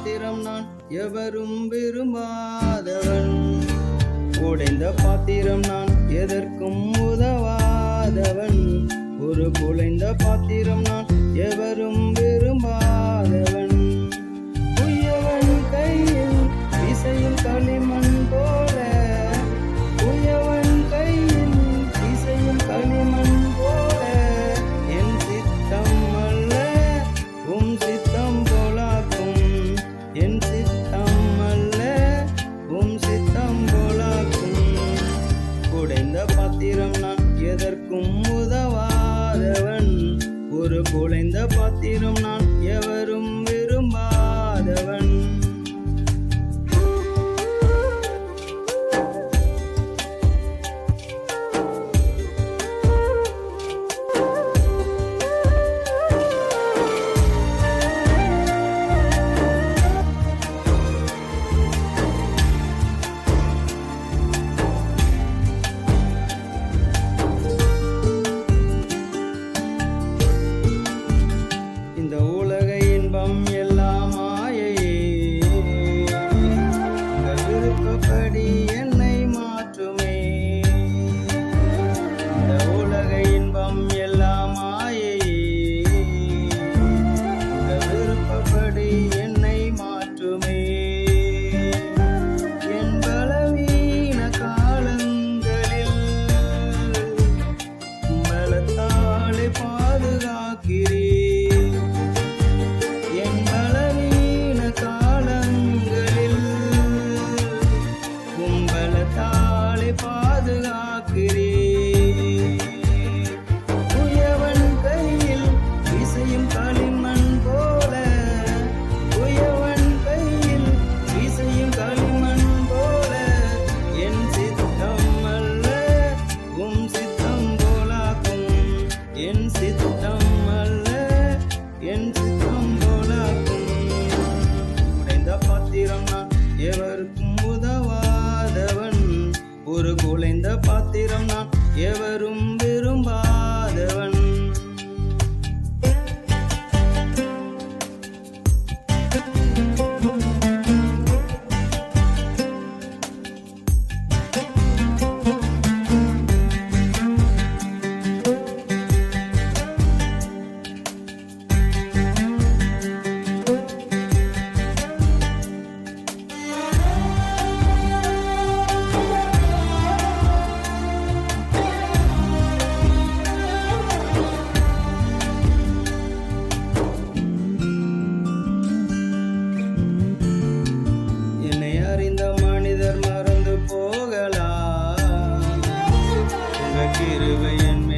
பாத்திரம் நான் எவரும் விரும்பாதவன். உடைந்த பாத்திரம் நான் எதற்கும் உதவாதவன். ஒரு குலைந்த பாத்திரம் நான் எவரும் விரும்பா பாத்திரம் நான் எதற்கும் உதவாதவன். ஒரு குலைந்த பாத்திரம் நான் Ryan.